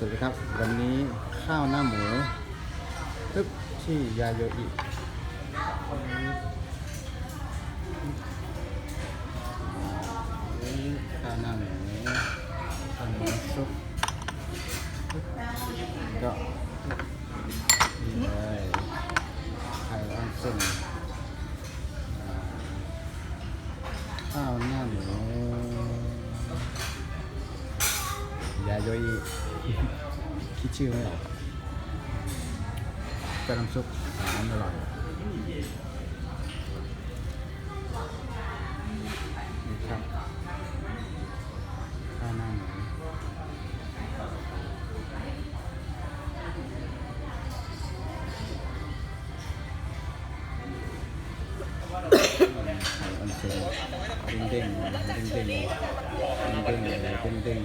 สวัสดีครับ วันนี้ข้าวหน้าหมูทึบที่ยาโยอินี่ข้าวหน้าหมูข้าวหมูซุปก็นี่เลยไข่ออนเซนข้าวหน้าหมู โยอิคิดชื่อไม่ออกก็น้ำซุปอาหารอร่อยนี่ครับข้าวหน้าหมูออนเซนเด้งเด้งเด้งๆเลยเด้งเลยเด้งเด้ง